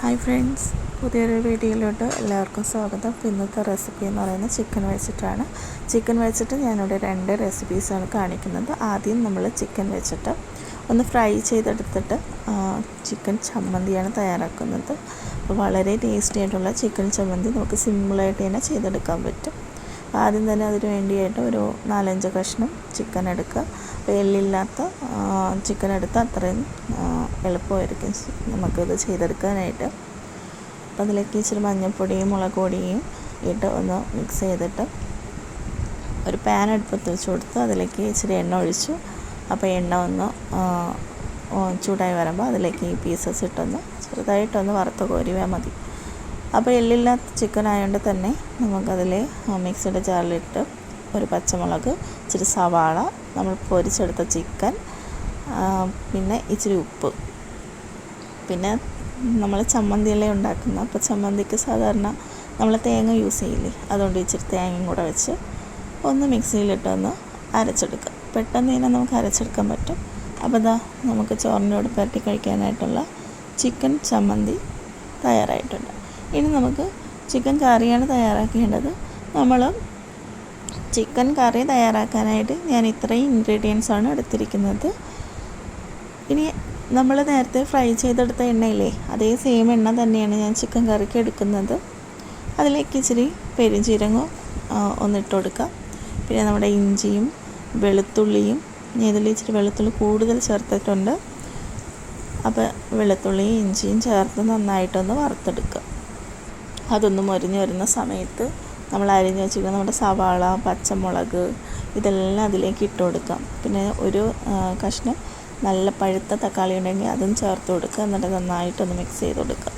Hi friends പുതിയൊരു വീഡിയോയിലോട്ട് എല്ലാവർക്കും സ്വാഗതം. ഇന്നത്തെ റെസിപ്പി എന്ന് പറയുന്നത് ചിക്കൻ വെച്ചിട്ടാണ്. ചിക്കൻ വെച്ചിട്ട് ഞാനിവിടെ രണ്ട് റെസിപ്പീസാണ് കാണിക്കുന്നത്. ആദ്യം നമ്മൾ ചിക്കൻ വെച്ചിട്ട് ഒന്ന് ഫ്രൈ ചെയ്തെടുത്തിട്ട് ചിക്കൻ ചമ്മന്തിയാണ് തയ്യാറാക്കുന്നത്. വളരെ ടേസ്റ്റി ആയിട്ടുള്ള ചിക്കൻ ചമ്മന്തി നമുക്ക് സിമ്പിളായിട്ട് തന്നെ ചെയ്തെടുക്കാൻ പറ്റും. ആദ്യം തന്നെ അതിന് വേണ്ടിയായിട്ട് ഒരു നാലഞ്ച് കഷ്ണം ചിക്കൻ എടുക്കുക. അപ്പോൾ എല്ലില്ലാത്ത ചിക്കൻ എടുത്താൽ അത്രയും എളുപ്പമായിരിക്കും നമുക്കിത് ചെയ്തെടുക്കാനായിട്ട്. അപ്പോൾ അതിലേക്ക് ഇച്ചിരി മഞ്ഞൾപ്പൊടിയും മുളക് പൊടിയും ഇട്ട് ഒന്ന് മിക്സ് ചെയ്തിട്ട് ഒരു പാൻ അടുപ്പത്ത് വെച്ച് കൊടുത്ത് അതിലേക്ക് ഇച്ചിരി എണ്ണ ഒഴിച്ചു അപ്പോൾ എണ്ണ ഒന്ന് ചൂടായി വരുമ്പോൾ അതിലേക്ക് ഈ പീസസ് ഇട്ടൊന്ന് ചെറുതായിട്ടൊന്ന് വറുത്ത് കോരിയാൽ മതി. അപ്പോൾ എല്ലില്ലാത്ത ചിക്കൻ ആയതുകൊണ്ട് തന്നെ നമുക്കതിൽ മിക്സിയുടെ ജാറിലിട്ട് ഒരു പച്ചമുളക് ഇച്ചിരി സവാള നമ്മൾ പൊരിച്ചെടുത്ത ചിക്കൻ പിന്നെ ഇച്ചിരി ഉപ്പ്. പിന്നെ നമ്മൾ ചമ്മന്തിയല്ലേ ഉണ്ടാക്കുന്ന? അപ്പോൾ ചമ്മന്തിക്ക് സാധാരണ നമ്മൾ തേങ്ങ യൂസ് ചെയ്യില്ലേ? അതുകൊണ്ട് ഇച്ചിരി തേങ്ങയും കൂടെ വെച്ച് ഒന്ന് മിക്സിയിലിട്ടൊന്ന് അരച്ചെടുക്കുക പെട്ടെന്ന് തന്നെ നമുക്ക് അരച്ചെടുക്കാൻ പറ്റും. അപ്പോൾ ഇതാ നമുക്ക് ചോറിനോട് പരട്ടി കഴിക്കാനായിട്ടുള്ള ചിക്കൻ ചമ്മന്തി തയ്യാറായിട്ടുണ്ട്. ഇനി നമുക്ക് ചിക്കൻ കറിയാണ് തയ്യാറാക്കേണ്ടത്. നമ്മൾ ചിക്കൻ കറി തയ്യാറാക്കാനായിട്ട് ഞാൻ ഇത്രയും ഇൻഗ്രീഡിയൻസ് ആണ് എടുത്തിരിക്കുന്നത്. ഇനി നമ്മൾ നേരത്തെ ഫ്രൈ ചെയ്തെടുത്ത എണ്ണയില്ലേ അതേ സെയിം എണ്ണ തന്നെയാണ് ഞാൻ ചിക്കൻ കറിക്ക് എടുക്കുന്നത്. അതിലേക്ക് ഇച്ചിരി പെരുംജീരകം ഒന്നിട്ട് കൊടുക്കുക പിന്നെ നമ്മുടെ ഇഞ്ചിയും വെളുത്തുള്ളിയും ഞാൻ ഇതിൽ ഇച്ചിരി വെളുത്തുള്ളി കൂടുതൽ ചേർത്തിട്ടുണ്ട്. അപ്പോൾ വെളുത്തുള്ളിയും ഇഞ്ചിയും ചേർത്ത് നന്നായിട്ടൊന്ന് വറുത്തെടുക്കുക അതൊന്ന് മൊരിഞ്ഞ് വരുന്ന സമയത്ത് നമ്മൾ അരിഞ്ഞ് വെച്ചിരിക്കുന്ന നമ്മുടെ സവാള പച്ചമുളക് ഇതെല്ലാം അതിലേക്ക് ഇട്ട് കൊടുക്കാം. പിന്നെ ഒരു കഷ്ണം നല്ല പഴുത്ത തക്കാളി ഉണ്ടെങ്കിൽ അതും ചേർത്ത് കൊടുക്കുക. എന്നിട്ട് നന്നായിട്ടൊന്ന് മിക്സ് ചെയ്ത് കൊടുക്കുക.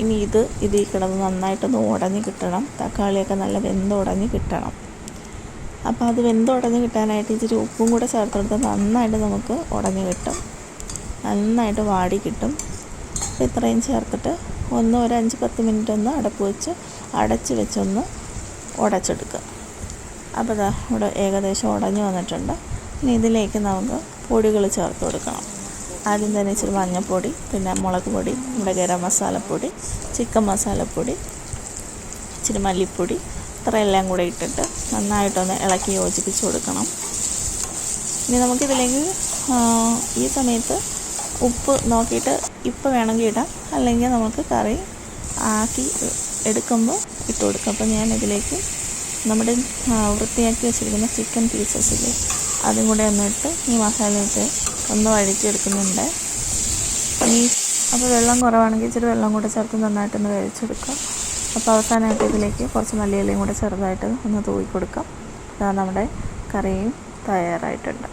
ഇനി ഇത് ഇതിൽ കിടന്ന് നന്നായിട്ടൊന്ന് ഉടഞ്ഞ് കിട്ടണം. തക്കാളിയൊക്കെ നല്ല വെന്തുടഞ്ഞ് കിട്ടണം. അപ്പോൾ അത് വെന്തുടഞ്ഞ് കിട്ടാനായിട്ട് ഇച്ചിരി ഉപ്പും കൂടെ ചേർത്ത് കൊടുത്താൽ നന്നായിട്ട് നമുക്ക് ഉടഞ്ഞ് കിട്ടും. നന്നായിട്ട് വാടി കിട്ടും. ഇത്രയും ചേർത്തിട്ട് ഒന്ന് ഒരു അഞ്ച് പത്ത് മിനിറ്റ് ഒന്ന് അടപ്പ് വെച്ച് അടച്ച് വെച്ചൊന്ന് ഉടച്ചെടുക്കുക. അപ്പോൾ ഇതാ ഇവിടെ ഏകദേശം ഉടഞ്ഞു വന്നിട്ടുണ്ട്. ഇനി ഇതിലേക്ക് നമുക്ക് പൊടികൾ ചേർത്ത് കൊടുക്കണം. ആദ്യം തന്നെ ഇച്ചിരി മഞ്ഞൾപ്പൊടി പിന്നെ മുളക് പൊടി നമ്മുടെ ഗരം മസാലപ്പൊടി ചിക്കൻ മസാലപ്പൊടി ഇച്ചിരി മല്ലിപ്പൊടി ഇത്രയെല്ലാം കൂടെ ഇട്ടിട്ട് നന്നായിട്ടൊന്ന് ഇളക്കി യോജിപ്പിച്ച് കൊടുക്കണം. ഇനി നമുക്കിതിലേക്ക് ഈ സമയത്ത് ഉപ്പ് നോക്കിയിട്ട് ഇപ്പം വേണമെങ്കിൽ ഇടാം. അല്ലെങ്കിൽ നമുക്ക് കറി ആക്കി എടുക്കുമ്പോൾ ഇട്ട് കൊടുക്കാം. അപ്പോൾ ഞാൻ ഇതിലേക്ക് നമ്മുടെ വൃത്തിയാക്കി വെച്ചിരിക്കുന്ന ചിക്കൻ പീസസ് ഇല്ലേ അതും കൂടെ ഒന്ന് ഇട്ട് ഈ മസാല ഇട്ട് ഒന്ന് വഴിച്ചെടുക്കുന്നുണ്ട് ഈ അപ്പോൾ വെള്ളം കുറവാണെങ്കിൽ ഇച്ചിരി വെള്ളം കൂടെ ചേർത്ത് നന്നായിട്ടൊന്ന് വഴിച്ചെടുക്കാം അപ്പോൾ അവസാനമായിട്ട് ഇതിലേക്ക് കുറച്ച് മല്ലിയിലയും കൂടെ ചെറുതായിട്ട് ഒന്ന് തൂക്കി കൊടുക്കാം നമ്മുടെ കറിയും തയ്യാറായിട്ടുണ്ട്.